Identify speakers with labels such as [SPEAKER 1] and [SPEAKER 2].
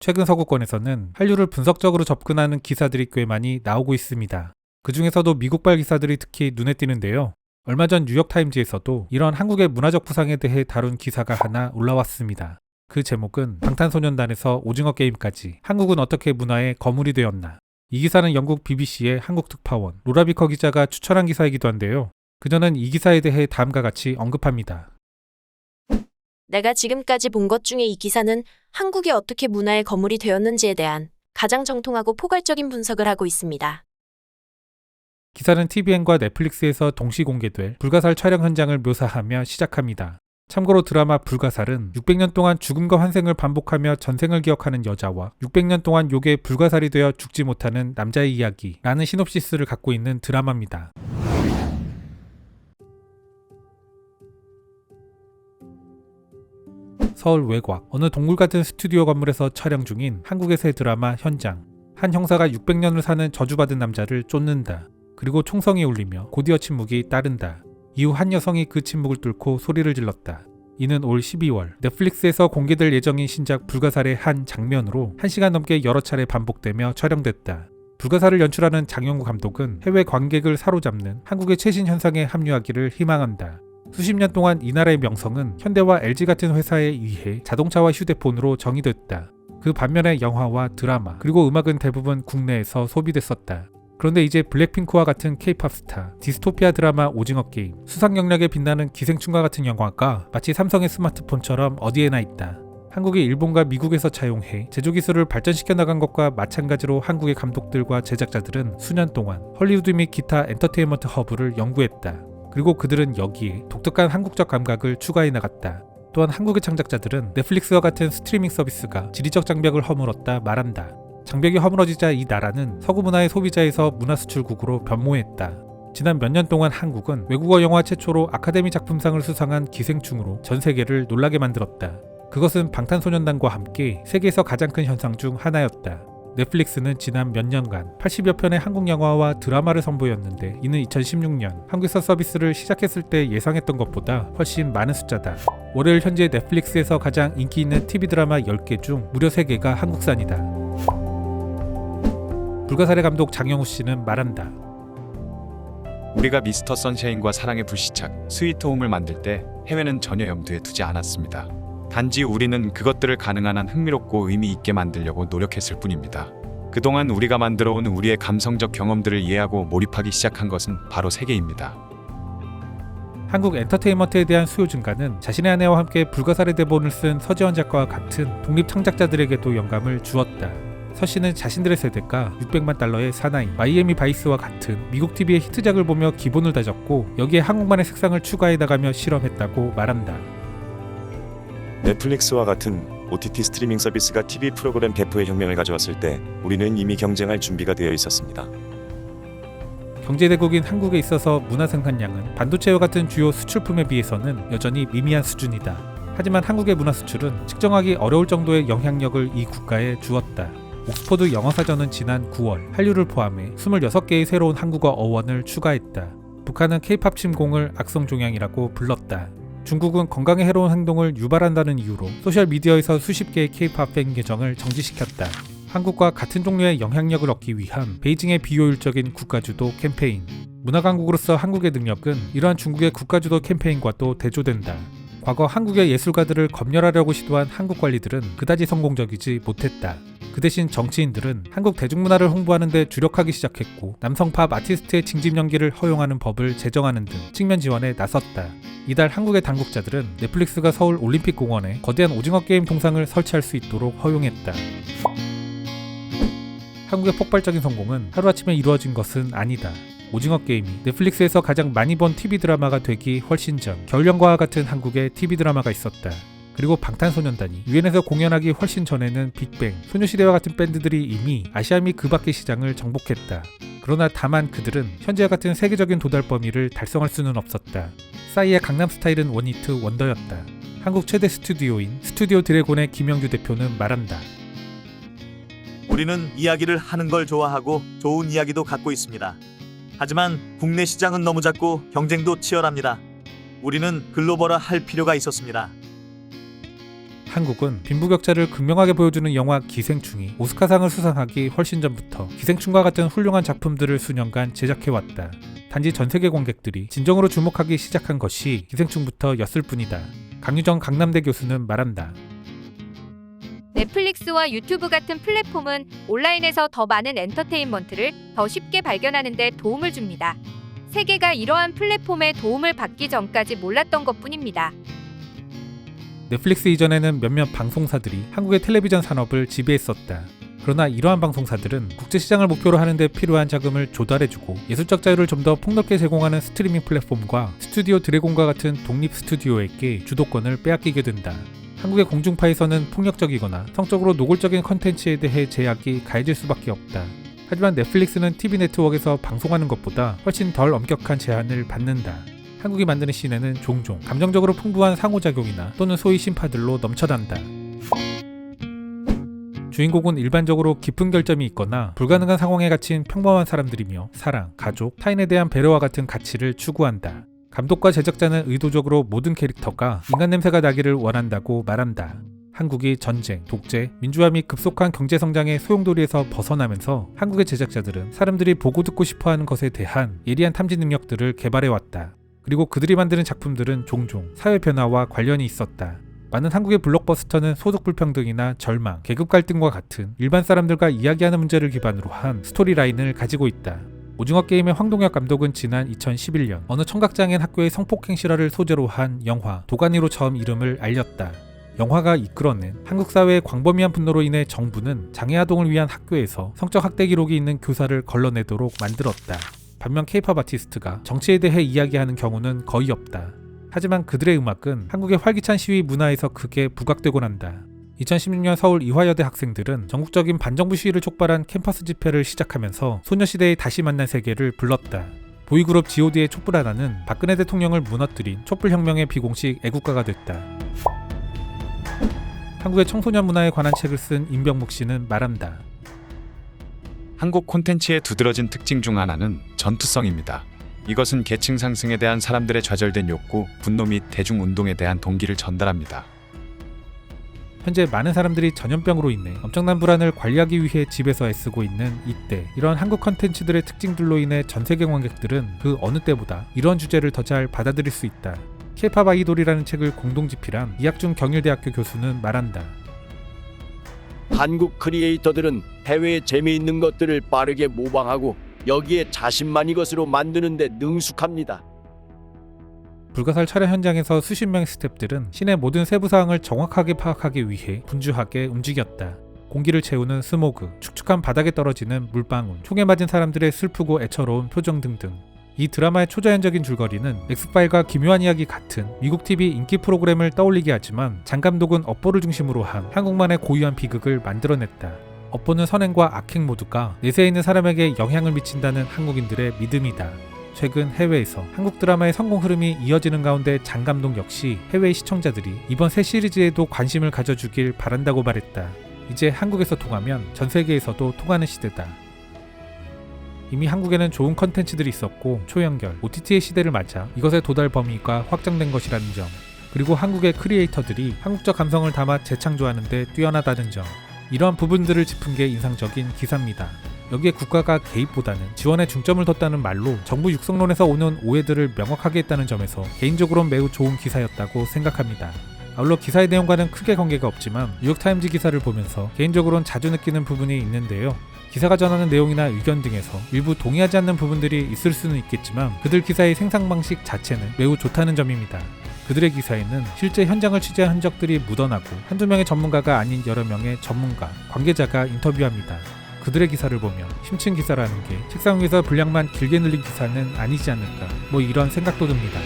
[SPEAKER 1] 최근 서구권에서는 한류를 분석적으로 접근하는 기사들이 꽤 많이 나오고 있습니다. 그 중에서도 미국발 기사들이 특히 눈에 띄는데요. 얼마 전 뉴욕타임즈에서도 이런 한국의 문화적 부상에 대해 다룬 기사가 하나 올라왔습니다. 그 제목은 방탄소년단에서 오징어 게임까지 한국은 어떻게 문화의 거물이 되었나. 이 기사는 영국 BBC의 한국 특파원 로라비커 기자가 추천한 기사이기도 한데요. 그녀는 이 기사에 대해 다음과 같이 언급합니다.
[SPEAKER 2] 내가 지금까지 본 것 중에 이 기사는 한국이 어떻게 문화의 거물이 되었는지에 대한 가장 정통하고 포괄적인 분석을 하고 있습니다.
[SPEAKER 1] 기사는 TVN과 넷플릭스에서 동시 공개될 불가살 촬영 현장을 묘사하며 시작합니다. 참고로 드라마 불가살은 600년 동안 죽음과 환생을 반복하며 전생을 기억하는 여자와 600년 동안 요괴 불가살이 되어 죽지 못하는 남자의 이야기라는 시놉시스를 갖고 있는 드라마입니다. 서울 외곽 어느 동굴 같은 스튜디오 건물에서 촬영 중인 한국의 새 드라마 현장. 한 형사가 600년을 사는 저주받은 남자를 쫓는다. 그리고 총성이 울리며 곧이어 침묵이 따른다. 이후 한 여성이 그 침묵을 뚫고 소리를 질렀다. 이는 올 12월 넷플릭스에서 공개될 예정인 신작 불가살의 한 장면으로 1시간 넘게 여러 차례 반복되며 촬영됐다. 불가사를 연출하는 장영구 감독은 해외 관객을 사로잡는 한국의 최신 현상에 합류하기를 희망한다. 수십 년 동안 이 나라의 명성은 현대와 LG 같은 회사에 의해 자동차와 휴대폰으로 정의됐다. 그 반면에 영화와 드라마 그리고 음악은 대부분 국내에서 소비됐었다. 그런데 이제 블랙핑크와 같은 케이팝 스타, 디스토피아 드라마 오징어 게임, 수상 영역에 빛나는 기생충과 같은 영화가 마치 삼성의 스마트폰처럼 어디에나 있다. 한국이 일본과 미국에서 차용해 제조 기술을 발전시켜 나간 것과 마찬가지로 한국의 감독들과 제작자들은 수년 동안 헐리우드 및 기타 엔터테인먼트 허브를 연구했다. 그리고 그들은 여기에 독특한 한국적 감각을 추가해 나갔다. 또한 한국의 창작자들은 넷플릭스와 같은 스트리밍 서비스가 지리적 장벽을 허물었다 말한다. 장벽이 허물어지자 이 나라는 서구 문화의 소비자에서 문화 수출국으로 변모했다. 지난 몇 년 동안 한국은 외국어 영화 최초로 아카데미 작품상을 수상한 기생충으로 전 세계를 놀라게 만들었다. 그것은 방탄소년단과 함께 세계에서 가장 큰 현상 중 하나였다. 넷플릭스는 지난 몇 년간 80여 편의 한국 영화와 드라마를 선보였는데 이는 2016년 한국에서 서비스를 시작했을 때 예상했던 것보다 훨씬 많은 숫자다. 월요일 현재 넷플릭스에서 가장 인기 있는 TV 드라마 10개 중 무려 3개가 한국산이다. 불가사의 감독 장영우 씨는 말한다.
[SPEAKER 3] 우리가 미스터 선샤인과 사랑의 불시착, 스위트홈을 만들 때 해외는 전혀 염두에 두지 않았습니다. 단지 우리는 그것들을 가능한 한 흥미롭고 의미 있게 만들려고 노력했을 뿐입니다. 그동안 우리가 만들어 온 우리의 감성적 경험들을 이해하고 몰입하기 시작한 것은 바로 세계입니다.
[SPEAKER 1] 한국 엔터테인먼트에 대한 수요 증가는 자신의 아내와 함께 불가사의 대본을 쓴 서지원 작가와 같은 독립 창작자들에게도 영감을 주었다. 서 씨는 자신들의 세대가 600만 달러의 사나이 마이애미 바이스와 같은 미국 TV의 히트작을 보며 기본을 다졌고 여기에 한국만의 색상을 추가해 나가며 실험했다고 말한다.
[SPEAKER 4] 넷플릭스와 같은 OTT 스트리밍 서비스가 TV 프로그램 배포의 혁명을 가져왔을 때 우리는 이미 경쟁할 준비가 되어 있었습니다.
[SPEAKER 1] 경제대국인 한국에 있어서 문화 생산량은 반도체와 같은 주요 수출품에 비해서는 여전히 미미한 수준이다. 하지만 한국의 문화 수출은 측정하기 어려울 정도의 영향력을 이 국가에 주었다. 옥스퍼드 영어사전은 지난 9월 한류를 포함해 26개의 새로운 한국어 어원을 추가했다. 북한은 케이팝 침공을 악성 종양이라고 불렀다. 중국은 건강에 해로운 행동을 유발한다는 이유로 소셜미디어에서 수십 개의 케이팝 팬 계정을 정지시켰다. 한국과 같은 종류의 영향력을 얻기 위한 베이징의 비효율적인 국가주도 캠페인. 문화강국으로서 한국의 능력은 이러한 중국의 국가주도 캠페인과도 대조된다. 과거 한국의 예술가들을 검열하려고 시도한 한국 관리들은 그다지 성공적이지 못했다. 그 대신 정치인들은 한국 대중문화를 홍보하는 데 주력하기 시작했고 남성 팝 아티스트의 징집 연기를 허용하는 법을 제정하는 등 측면 지원에 나섰다. 이달 한국의 당국자들은 넷플릭스가 서울 올림픽 공원에 거대한 오징어 게임 동상을 설치할 수 있도록 허용했다. 한국의 폭발적인 성공은 하루아침에 이루어진 것은 아니다. 오징어 게임이 넷플릭스에서 가장 많이 본 TV 드라마가 되기 훨씬 전 겨울연가와 같은 한국의 TV 드라마가 있었다. 그리고 방탄소년단이 유엔에서 공연하기 훨씬 전에는 빅뱅, 소녀시대와 같은 밴드들이 이미 아시아 및 그 밖의 시장을 정복했다. 그러나 다만 그들은 현재와 같은 세계적인 도달 범위를 달성할 수는 없었다. 싸이의 강남스타일은 원히트 원더였다. 한국 최대 스튜디오인 스튜디오 드래곤의 김영규 대표는 말한다.
[SPEAKER 5] 우리는 이야기를 하는 걸 좋아하고 좋은 이야기도 갖고 있습니다. 하지만 국내 시장은 너무 작고 경쟁도 치열합니다. 우리는 글로벌화 할 필요가 있었습니다.
[SPEAKER 1] 한국은 빈부격차를 극명하게 보여주는 영화 기생충이 오스카상을 수상하기 훨씬 전부터 기생충과 같은 훌륭한 작품들을 수년간 제작해왔다. 단지 전 세계 관객들이 진정으로 주목하기 시작한 것이 기생충부터였을 뿐이다. 강유정 강남대 교수는 말한다.
[SPEAKER 6] 넷플릭스와 유튜브 같은 플랫폼은 온라인에서 더 많은 엔터테인먼트를 더 쉽게 발견하는 데 도움을 줍니다. 세계가 이러한 플랫폼의 도움을 받기 전까지 몰랐던 것 뿐입니다.
[SPEAKER 1] 넷플릭스 이전에는 몇몇 방송사들이 한국의 텔레비전 산업을 지배했었다. 그러나 이러한 방송사들은 국제시장을 목표로 하는데 필요한 자금을 조달해주고 예술적 자유를 좀 더 폭넓게 제공하는 스트리밍 플랫폼과 스튜디오 드래곤과 같은 독립 스튜디오에게 주도권을 빼앗기게 된다. 한국의 공중파에서는 폭력적이거나 성적으로 노골적인 컨텐츠에 대해 제약이 가해질 수밖에 없다. 하지만 넷플릭스는 TV 네트워크에서 방송하는 것보다 훨씬 덜 엄격한 제한을 받는다. 한국이 만드는 시내는 종종 감정적으로 풍부한 상호작용이나 또는 소위 심파들로 넘쳐난다. 주인공은 일반적으로 깊은 결점이 있거나 불가능한 상황에 갇힌 평범한 사람들이며 사랑, 가족, 타인에 대한 배려와 같은 가치를 추구한다. 감독과 제작자는 의도적으로 모든 캐릭터가 인간 냄새가 나기를 원한다고 말한다. 한국이 전쟁, 독재, 민주화 및 급속한 경제 성장의 소용돌이에서 벗어나면서 한국의 제작자들은 사람들이 보고 듣고 싶어 하는 것에 대한 예리한 탐지 능력들을 개발해 왔다. 그리고 그들이 만드는 작품들은 종종 사회 변화와 관련이 있었다. 많은 한국의 블록버스터는 소득 불평등이나 절망, 계급 갈등과 같은 일반 사람들과 이야기하는 문제를 기반으로 한 스토리라인을 가지고 있다. 오징어 게임의 황동혁 감독은 지난 2011년 어느 청각장애인 학교의 성폭행 실화를 소재로 한 영화 도가니로 처음 이름을 알렸다. 영화가 이끌어낸 한국 사회의 광범위한 분노로 인해 정부는 장애 아동을 위한 학교에서 성적 학대 기록이 있는 교사를 걸러내도록 만들었다. 반면 케이팝 아티스트가 정치에 대해 이야기하는 경우는 거의 없다. 하지만 그들의 음악은 한국의 활기찬 시위 문화에서 크게 부각되곤 한다. 2016년 서울 이화여대 학생들은 전국적인 반정부 시위를 촉발한 캠퍼스 집회를 시작하면서 소녀시대의 다시 만난 세계를 불렀다. 보이그룹 G.O.D의 촛불 하나는 박근혜 대통령을 무너뜨린 촛불혁명의 비공식 애국가가 됐다. 한국의 청소년 문화에 관한 책을 쓴 임병묵 씨는 말한다.
[SPEAKER 3] 한국 콘텐츠의 두드러진 특징 중 하나는 전투성입니다. 이것은 계층 상승에 대한 사람들의 좌절된 욕구, 분노 및 대중 운동에 대한 동기를 전달합니다.
[SPEAKER 1] 현재 많은 사람들이 전염병으로 인해 엄청난 불안을 관리하기 위해 집에서 애쓰고 있는 이때 이런 한국 컨텐츠들의 특징들로 인해 전 세계 관객들은 그 어느 때보다 이런 주제를 더 잘 받아들일 수 있다. 케이팝 아이돌이라는 책을 공동 집필한 이학준 경일대학교 교수는 말한다.
[SPEAKER 7] 한국 크리에이터들은 해외의 재미있는 것들을 빠르게 모방하고 여기에 자신만 이 것으로 만드는데 능숙합니다.
[SPEAKER 1] 불가사리 촬영 현장에서 수십 명의 스탭들은 시내 모든 세부 사항을 정확하게 파악하기 위해 분주하게 움직였다. 공기를 채우는 스모그, 축축한 바닥에 떨어지는 물방울, 총에 맞은 사람들의 슬프고 애처로운 표정 등등. 이 드라마의 초자연적인 줄거리는 엑스파일과 기묘한 이야기 같은 미국 TV 인기 프로그램을 떠올리게 하지만 장 감독은 업보를 중심으로 한 한국만의 고유한 비극을 만들어냈다. 업보는 선행과 악행 모두가 내세에 있는 사람에게 영향을 미친다는 한국인들의 믿음이다. 최근 해외에서 한국 드라마의 성공 흐름이 이어지는 가운데 장 감독 역시 해외 시청자들이 이번 새 시리즈에도 관심을 가져주길 바란다고 말했다. 이제 한국에서 통하면 전 세계에서도 통하는 시대다. 이미 한국에는 좋은 컨텐츠들이 있었고 초연결, OTT의 시대를 맞아 이것의 도달 범위가 확장된 것이라는 점 그리고 한국의 크리에이터들이 한국적 감성을 담아 재창조하는데 뛰어나다는 점 이러한 부분들을 짚은 게 인상적인 기사입니다. 여기에 국가가 개입보다는 지원에 중점을 뒀다는 말로 정부 육성론에서 오는 오해들을 명확하게 했다는 점에서 개인적으로는 매우 좋은 기사였다고 생각합니다. 아울러 기사의 내용과는 크게 관계가 없지만 뉴욕타임즈 기사를 보면서 개인적으로는 자주 느끼는 부분이 있는데요. 기사가 전하는 내용이나 의견 등에서 일부 동의하지 않는 부분들이 있을 수는 있겠지만 그들 기사의 생산 방식 자체는 매우 좋다는 점입니다. 그들의 기사에는 실제 현장을 취재한 흔적들이 묻어나고 한두 명의 전문가가 아닌 여러 명의 전문가, 관계자가 인터뷰합니다. 그들의 기사를 보면 심층 기사라는 게 책상 위에서 분량만 길게 늘린 기사는 아니지 않을까 뭐 이런 생각도 듭니다.